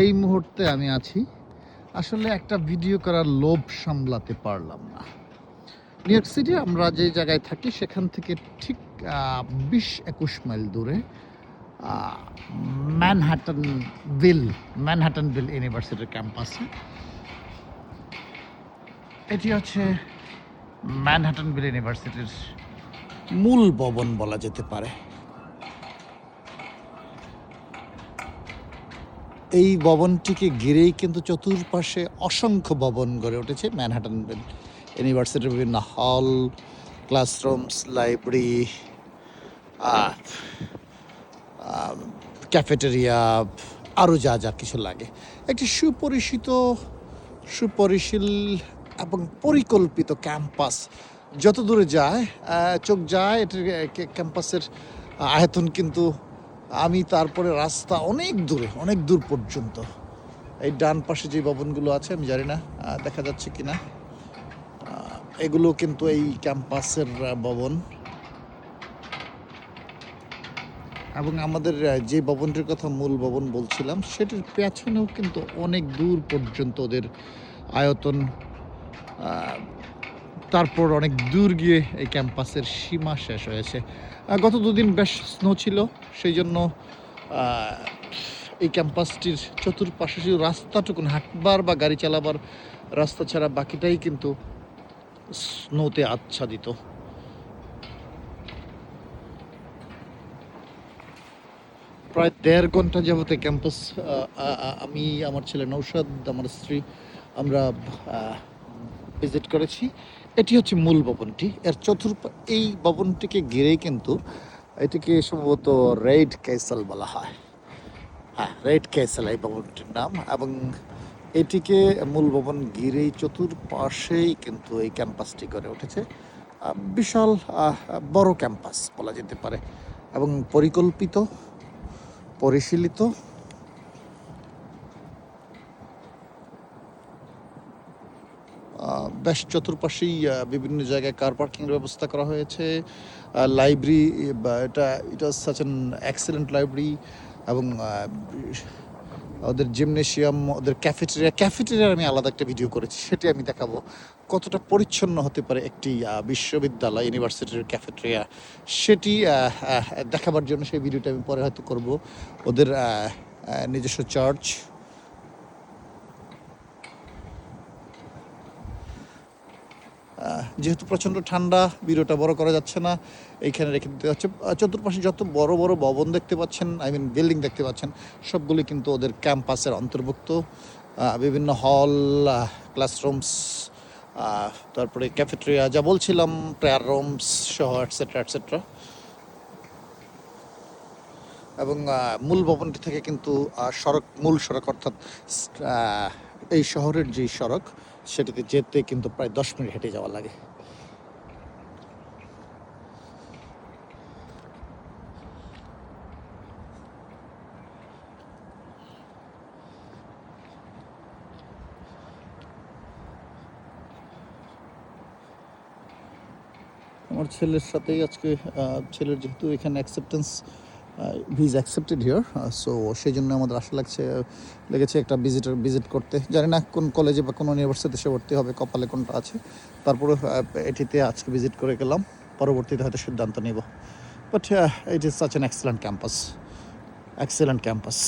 এই মুহূর্তে আমি আছি। আসলে একটা ভিডিও করার লোভ সামলাতে পারলাম না। নিউ ইয়র্ক সিটি, আমরা যে জায়গায় থাকি, সেখান থেকে ঠিক বিশ একুশ মাইল দূরে ম্যানহাটন বিল ম্যানহাটন বিল ইউনিভার্সিটির ক্যাম্পাসে। এটি হচ্ছে ম্যানহাটন বিল ইউনিভার্সিটির মূল ভবন বলা যেতে পারে। এই ভবনটিকে ঘিরেই কিন্তু চতুর্পাশে অসংখ্য ভবন গড়ে উঠেছে ম্যানহাটন ইউনিভার্সিটির বিভিন্ন হল, ক্লাসরুমস, লাইব্রেরি ক্যাফেটেরিয়া, আরও যা যা কিছু লাগে। একটি সুপরিচিত সুপরিশীল এবং পরিকল্পিত ক্যাম্পাস। যত দূরে যায় চোখ যায়, এটির ক্যাম্পাসের আয়তন কিন্তু আমি তারপরে রাস্তা অনেক দূরে, অনেক দূর পর্যন্ত। এই ডান পাশে যে ভবনগুলো আছে, আমি জানি না দেখা যাচ্ছে কি না এগুলো কিন্তু এই ক্যাম্পাসের ভবন। এবং আমাদের যে ভবনটির কথা মূল ভবন বলছিলাম, সেটির পেছনেও কিন্তু অনেক দূর পর্যন্ত ওদের আয়তন তারপর অনেক দূর গিয়ে এই ক্যাম্পাসের সীমা শেষ হয়েছে। গত দুদিন বেশ স্নো ছিল, সেই জন্য এই ক্যাম্পাসটির চতুর্পাশে শুধু রাস্তাটুকুন হাঁটবার বা গাড়ি চালাবার রাস্তা ছাড়া বাকিটাই কিন্তু স্নোতে আচ্ছাদিত। প্রায় দেড় ঘণ্টা যাবতে ক্যাম্পাস আমি, আমার ছেলে নৌশাদ, আমার স্ত্রী, আমরা ভিজিট করেছি। এটি হচ্ছে মূল ভবনটি। এর চতুর্পা, এই ভবনটিকে ঘিরেই কিন্তু এটিকে সম্ভবত রেড ক্যাসেল বলা হয়। হ্যাঁ রেড ক্যাসেল এই ভবনটির নাম। এবং এটিকে মূল ভবন ঘিরেই চতুর্পাশেই কিন্তু এই ক্যাম্পাসটি গড়ে উঠেছে। বিশাল বড় ক্যাম্পাস বলা যেতে পারে। এবং পরিকল্পিত, পরিশীলিত বেশ চতুর্পাশেই বিভিন্ন জায়গায় কার পার্কিংয়ের ব্যবস্থা করা হয়েছে। লাইব্রেরি বা এটা ইট এটা সাচ অ্যান এক্সেলেন্ট লাইব্রেরি এবং ওদের জিমনেশিয়াম ওদের ক্যাফেটেরিয়া ক্যাফেটেরিয়ার আমি আলাদা একটা ভিডিও করেছি, সেটি আমি দেখাবো। কতটা পরিচ্ছন্ন হতে পারে একটি বিশ্ববিদ্যালয় ইউনিভার্সিটির ক্যাফেটেরিয়া সেটি দেখাবার জন্য সেই ভিডিওটা আমি পরে হয়তো করব। ওদের নিজস্ব চার্চ যেহেতু প্রচণ্ড ঠান্ডা, ভিডিওটা বড় করা যাচ্ছে না, এইখানে রেখে দিতে হচ্ছে। চতুর্পাশে যত বড় বড় ভবন দেখতে পাচ্ছেন আই মিন বিল্ডিং দেখতে পাচ্ছেন, সবগুলি কিন্তু ওদের ক্যাম্পাসের অন্তর্ভুক্ত। বিভিন্ন হল ক্লাসরুমস তারপরে ক্যাফেটেরিয়া যা বলছিলাম প্রেয়ার রুমস সহ অ্যাটসেট্রা অ্যাটসেট্রা এবং মূল ভবনটি থেকে কিন্তু সড়ক, মূল সড়ক অর্থাৎ এই শহরের যে সড়ক সেটিতে যেতে কিন্তু প্রায় দশ মিনিট হেঁটে যাওয়া লাগে। আমার ছেলের সাথেই আজকে ছেলের যেহেতু এখানে acceptance was accepted here so সেই জন্য আমাদের আশা লাগছে লেগেছে একটা ভিজিটার ভিজিট করতে। জানি না কোন কলেজে বা কোনো ইউনিভার্সিটিতে সে ভর্তি হবে কপালে কোনটা আছে। তারপরে আহ, এটিতে আজকে ভিজিট করে গেলাম পরবর্তীতে হয়তো সিদ্ধান্ত নেব। But it is such an excellent campus excellent campus